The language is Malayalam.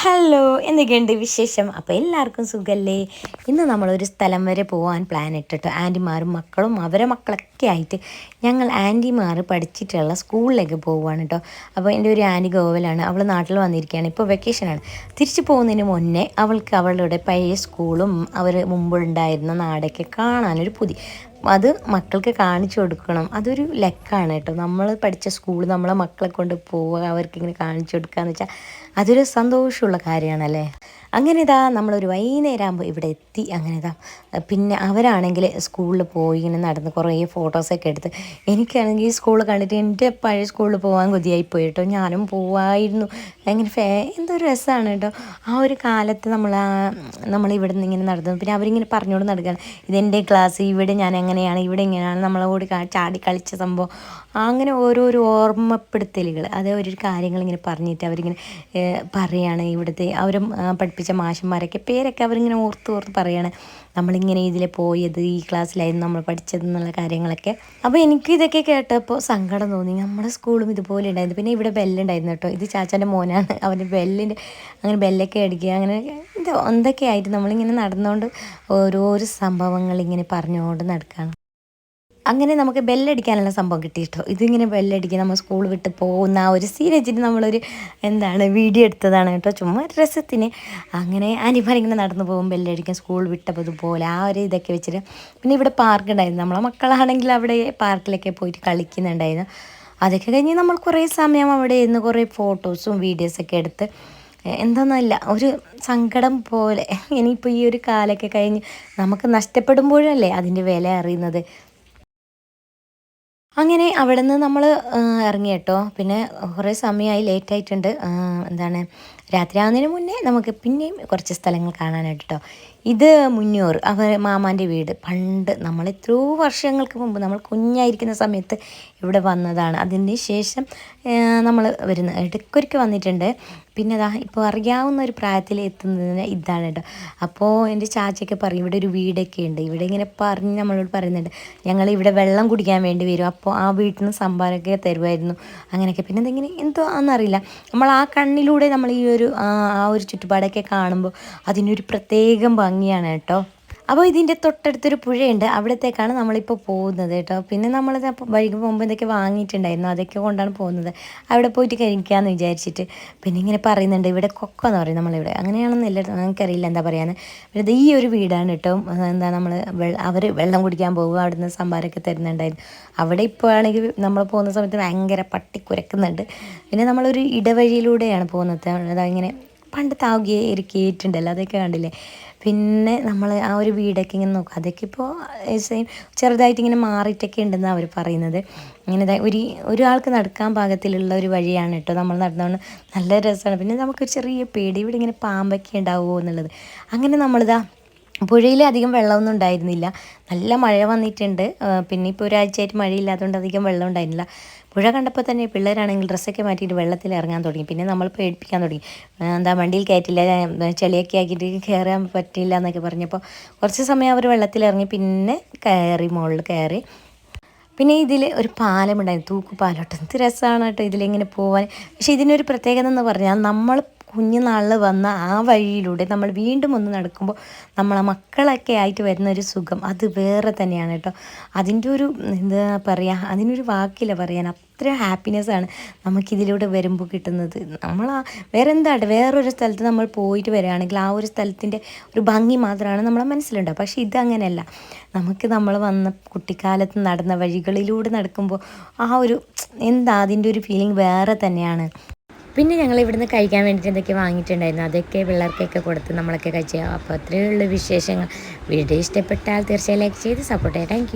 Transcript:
ഹലോ എന്തൊക്കെയുണ്ട് വിശേഷം? അപ്പോൾ എല്ലാവർക്കും സുഖമല്ലേ ഇന്ന് നമ്മളൊരു സ്ഥലം വരെ പോകാൻ പ്ലാൻ ഇട്ടിട്ട് ആന്റിമാരും മക്കളും അവരെ മക്കളൊക്കെ ആയിട്ട് ഞങ്ങൾ ആന്റിമാർ പഠിച്ചിട്ടുള്ള സ്കൂളിലേക്ക് പോവുകയാണ് കേട്ടോ അപ്പോൾ എന്റെ ഒരു ആന്റി ഗോവലാണ് അവൾ നാട്ടിൽ വന്നിരിക്കുകയാണ്. ഇപ്പോൾ വെക്കേഷനാണ് തിരിച്ചു പോകുന്നതിന് മുന്നേ അവൾക്ക് അവളുടെ പഴയ സ്കൂളും അവർ മുമ്പുണ്ടായിരുന്ന നാടൊക്കെ കാണാനൊരു പുതി. അത് മക്കൾക്ക് കാണിച്ചു കൊടുക്കണം. അതൊരു ലക്കാണ് കേട്ടോ നമ്മൾ പഠിച്ച സ്കൂൾ നമ്മളെ മക്കളെ കൊണ്ട് പോവുക അവർക്കിങ്ങനെ കാണിച്ചു കൊടുക്കുക എന്ന് വെച്ചാൽ അതൊരു സന്തോഷമുള്ള കാര്യമാണല്ലേ? അങ്ങനെ ഇതാ നമ്മളൊരു വൈകുന്നേരം ആകുമ്പോൾ ഇവിടെ എത്തി. അങ്ങനെ ഇതാ പിന്നെ അവരാണെങ്കിൽ സ്കൂളിൽ പോയി ഇങ്ങനെ നടന്ന് കുറേ ഫോട്ടോസൊക്കെ എടുത്ത് എനിക്കാണെങ്കിൽ ഈ സ്കൂൾ കണ്ടിട്ട് എന്റെ പഴയ സ്കൂളിൽ പോകാൻ കൊതിയായി പോയി കേട്ടോ ഞാനും പോവായിരുന്നു. അങ്ങനെ ഫേ എന്തൊരു രസമാണ് കേട്ടോ. ആ ഒരു കാലത്ത് നമ്മൾ നമ്മൾ ഇവിടെ നിന്ന് ഇങ്ങനെ നടന്നു. പിന്നെ അവരിങ്ങനെ പറഞ്ഞുകൊണ്ട് നടക്കുകയാണ്. ഇതെന്റെ ക്ലാസ് ഇവിടെ ഞാൻ എങ്ങനെയാണ് ഇവിടെ ഇങ്ങനെയാണ് നമ്മളോട് ചാടി കളിച്ച സംഭവം. അങ്ങനെ ഓരോരോ ഓർമ്മപ്പെടുത്തലുകൾ. അതേ ഒരു കാര്യങ്ങൾ ഇങ്ങനെ പറഞ്ഞിട്ട് അവരിങ്ങനെ പറയുകയാണ് ഇവിടുത്തെ അവരും പഠിപ്പിച്ച മാഷന്മാരൊക്കെ പേരൊക്കെ അവരിങ്ങനെ ഓർത്ത് ഓർത്ത് പറയാണ്. നമ്മളിങ്ങനെ ഇതിൽ പോയത് ഈ ക്ലാസ്സിലായിരുന്നു നമ്മൾ പഠിച്ചത് എന്നുള്ള കാര്യങ്ങളൊക്കെ. അപ്പോൾ എനിക്ക് ഇതൊക്കെ കേട്ടപ്പോൾ സങ്കടം തോന്നി. നമ്മുടെ സ്കൂളും ഇതുപോലെ ഉണ്ടായിരുന്നു. പിന്നെ ഇവിടെ ബെല്ലുണ്ടായിരുന്നു കേട്ടോ. ഇത് ചാച്ചാന്റെ മോനാണ്. അവന്റെ ബെല്ലിന്റെ അങ്ങനെ ബെല്ലൊക്കെ അടിക്കുക അങ്ങനെ ഇത് എന്തൊക്കെയായിട്ട് നമ്മളിങ്ങനെ നടന്നുകൊണ്ട് ഓരോരോ സംഭവങ്ങൾ ഇങ്ങനെ പറഞ്ഞുകൊണ്ട് നടക്കുകയാണ്. അങ്ങനെ നമുക്ക് ബെല്ലടിക്കാനുള്ള സംഭവം കിട്ടി കേട്ടോ. ഇതിങ്ങനെ ബെല്ലടിക്കുക നമ്മൾ സ്കൂൾ വിട്ട് പോകുന്ന ആ ഒരു സീൻ വെച്ചിട്ട് നമ്മളൊരു എന്താണ് വീഡിയോ എടുത്തതാണ് കേട്ടോ. ചുമ്മാ രസത്തിന്. അങ്ങനെ അനിമാർ ഇങ്ങനെ നടന്നു പോകും ബെല്ലടിക്കാൻ സ്കൂൾ വിട്ടതുപോലെ ആ ഒരു ഇതൊക്കെ വെച്ചിട്ട്. പിന്നെ ഇവിടെ പാർക്ക് ഉണ്ടായിരുന്നു. നമ്മളെ മക്കളാണെങ്കിൽ അവിടെ പാർക്കിലൊക്കെ പോയിട്ട് കളിക്കുന്നുണ്ടായിരുന്നു. അതൊക്കെ കഴിഞ്ഞ് നമ്മൾ കുറേ സമയം അവിടെ ഇരുന്ന് കുറേ ഫോട്ടോസും വീഡിയോസൊക്കെ എടുത്ത് എന്താണെന്നല്ല ഒരു സങ്കടം പോലെ. ഇനിയിപ്പോൾ ഈ ഒരു കാലമൊക്കെ കഴിഞ്ഞ് നമുക്ക് നഷ്ടപ്പെടുമ്പോഴല്ലേ അതിന്റെ വില അറിയുന്നത്? അങ്ങനെ അവിടെ നിന്ന് നമ്മൾ ഇറങ്ങി കേട്ടോ. പിന്നെ കുറേ സമയമായി ലേറ്റ് ആയിട്ടുണ്ട്. എന്താണ് രാത്രി ആവുന്നതിന് മുന്നേ നമുക്ക് പിന്നെയും കുറച്ച് സ്ഥലങ്ങൾ കാണാനായിട്ട് കേട്ടോ ഇത് മുന്നൂർ അവർ മാമാന്റെ വീട്. പണ്ട് നമ്മൾ എത്രയോ വർഷങ്ങൾക്ക് മുമ്പ് നമ്മൾ കുഞ്ഞായിരിക്കുന്ന സമയത്ത് ഇവിടെ വന്നതാണ്. അതിന് ശേഷം നമ്മൾ വരുന്ന ഇടയ്ക്കൊരിക്കൽ വന്നിട്ടുണ്ട്. പിന്നെ അതാ ഇപ്പോൾ അറിയാവുന്ന ഒരു പ്രായത്തിൽ എത്തുന്നതിന് ഇതാണ് കേട്ടോ. അപ്പോൾ എന്റെ ചാച്ചയൊക്കെ പറയും ഇവിടെ ഒരു വീടൊക്കെ ഉണ്ട്. ഇവിടെ ഇങ്ങനെ പറഞ്ഞ് നമ്മളോട് പറയുന്നുണ്ട് ഞങ്ങൾ ഇവിടെ വെള്ളം കുടിക്കാൻ വേണ്ടി വരും. അപ്പോൾ ആ വീട്ടിൽ നിന്ന് സംഭാരമൊക്കെ തരുമായിരുന്നു. അങ്ങനെയൊക്കെ. പിന്നെ എന്തെങ്കിലും എന്തോ ആണെന്നറിയില്ല. നമ്മൾ ആ കണ്ണിലൂടെ നമ്മൾ ഈ ഒരു ആ ഒരു ചുറ്റുപാടൊക്കെ കാണുമ്പോൾ അതിനൊരു പ്രത്യേകം ഭംഗിയാണ് കേട്ടോ. അപ്പോൾ ഇതിന്റെ തൊട്ടടുത്തൊരു പുഴയുണ്ട്. അവിടത്തേക്കാണ് നമ്മളിപ്പോൾ പോകുന്നത് കേട്ടോ. പിന്നെ നമ്മൾ വഴിക്ക് പോകുമ്പോൾ ഇതൊക്കെ വാങ്ങിയിട്ടുണ്ടായിരുന്നു. അതൊക്കെ കൊണ്ടാണ് പോകുന്നത്. അവിടെ പോയിട്ട് കഴിക്കാമെന്ന് വിചാരിച്ചിട്ട്. പിന്നെ ഇങ്ങനെ പറയുന്നുണ്ട് ഇവിടെ കൊക്ക എന്ന് പറയും നമ്മളിവിടെ. അങ്ങനെയാണെന്നില്ല നമുക്കറിയില്ല എന്താ പറയുക പിന്നെ ഈ ഒരു വീടാണ് കേട്ടോ. എന്താ നമ്മൾ അവർ വെള്ളം കുടിക്കാൻ പോകും അവിടെ നിന്ന് സംഭാരമൊക്കെ തരുന്നുണ്ടായിരുന്നു. അവിടെ ഇപ്പോൾ ആണെങ്കിൽ നമ്മൾ പോകുന്ന സമയത്ത് ഭയങ്കര പട്ടി കുരക്കുന്നുണ്ട് പിന്നെ നമ്മളൊരു ഇടവഴിയിലൂടെയാണ് പോകുന്നത്. അതിങ്ങനെ പണ്ട് താവുകയെ ഇരിക്കിയിട്ടുണ്ടല്ലോ അതൊക്കെ കണ്ടില്ലേ? പിന്നെ നമ്മൾ ആ ഒരു വീടൊക്കെ ഇങ്ങനെ നോക്കും. അതൊക്കെ ഇപ്പോൾ സെയിം ചെറുതായിട്ട് ഇങ്ങനെ മാറിയിട്ടൊക്കെ ഉണ്ടെന്നാണ് അവർ പറയുന്നത്. ഇങ്ങനെ ഒരു ഒരാൾക്ക് നടക്കാൻ പാകത്തിലുള്ള ഒരു വഴിയാണ് കേട്ടോ നമ്മൾ നടന്നുകൊണ്ട് നല്ല രസമാണ് പിന്നെ നമുക്കൊരു ചെറിയ പേടി ഇവിടെ ഇങ്ങനെ പാമ്പൊക്കെ ഉണ്ടാവുമോ എന്നുള്ളത്. അങ്ങനെ നമ്മളിതാ പുഴയിൽ അധികം വെള്ളമൊന്നും ഉണ്ടായിരുന്നില്ല. നല്ല മഴ വന്നിട്ടുണ്ട്. പിന്നെ ഇപ്പോൾ ഒരാഴ്ചയായിട്ട് മഴയില്ലാത്തതുകൊണ്ട് അധികം വെള്ളം ഉണ്ടായിരുന്നില്ല. പുഴ കണ്ടപ്പോൾ തന്നെ പിള്ളേരാണെങ്കിൽ ഡ്രസ്സൊക്കെ മാറ്റിയിട്ട് വെള്ളത്തിൽ ഇറങ്ങാൻ തുടങ്ങി. പിന്നെ നമ്മൾ പേടിപ്പിക്കാൻ തുടങ്ങി. എന്താ വണ്ടിയിൽ കയറ്റില്ല ചെളിയൊക്കെ ആക്കിയിട്ട് കയറാൻ പറ്റില്ല എന്നൊക്കെ പറഞ്ഞപ്പോൾ കുറച്ച് സമയം അവർ വെള്ളത്തിൽ ഇറങ്ങി പിന്നെ കയറി മുകളിൽ കയറി. പിന്നെ ഇതിൽ ഒരു പാലമുണ്ടായിരുന്നു തൂക്കുപാലോട്ടം എന്ത് രസമാണ് കേട്ടോ ഇതിലിങ്ങനെ പോകാൻ പക്ഷേ ഇതിനൊരു പ്രത്യേകത എന്ന് പറഞ്ഞാൽ നമ്മൾ കുഞ്ഞുനാളിൽ വന്ന ആ വഴിയിലൂടെ നമ്മൾ വീണ്ടും ഒന്ന് നടക്കുമ്പോൾ നമ്മളെ മക്കളൊക്കെ ആയിട്ട് വരുന്ന ഒരു സുഖം അത് വേറെ തന്നെയാണ് കേട്ടോ. അതിന്റെ ഒരു എന്താ പറയുക അതിനൊരു വാക്കില്ല പറയാൻ. അത്ര ഹാപ്പിനെസ്സാണ് നമുക്കിതിലൂടെ വരുമ്പോൾ കിട്ടുന്നത്. നമ്മൾ ആ വേറെ എന്താണ് വേറൊരു സ്ഥലത്ത് നമ്മൾ പോയിട്ട് വരികയാണെങ്കിൽ ആ ഒരു സ്ഥലത്തിന്റെ ഒരു ഭംഗി മാത്രമാണ് നമ്മളെ മനസ്സിലുണ്ടാവുക പക്ഷേ ഇതങ്ങനെയല്ല. നമുക്ക് നമ്മൾ വന്ന കുട്ടിക്കാലത്ത് നടന്ന വഴികളിലൂടെ നടക്കുമ്പോൾ ആ ഒരു എന്താ അതിന്റെ ഒരു ഫീലിംഗ് വേറെ തന്നെയാണ്. പിന്നെ ഞങ്ങൾ ഇവിടുന്ന് കഴിക്കാൻ വേണ്ടിയിട്ട് എന്തൊക്കെ വാങ്ങിയിട്ടുണ്ടായിരുന്നു? അതൊക്കെ പിള്ളേർക്കൊക്കെ കൊടുത്ത് നമ്മളൊക്കെ കഴിച്ചു. അപ്പോൾ അത്രയേ ഉള്ളൂ വിശേഷങ്ങൾ. വീഡിയോ ഇഷ്ടപ്പെട്ടാൽ തീർച്ചയായും ലൈക്ക് ചെയ്ത് സപ്പോർട്ട് ചെയ്യാം. താങ്ക്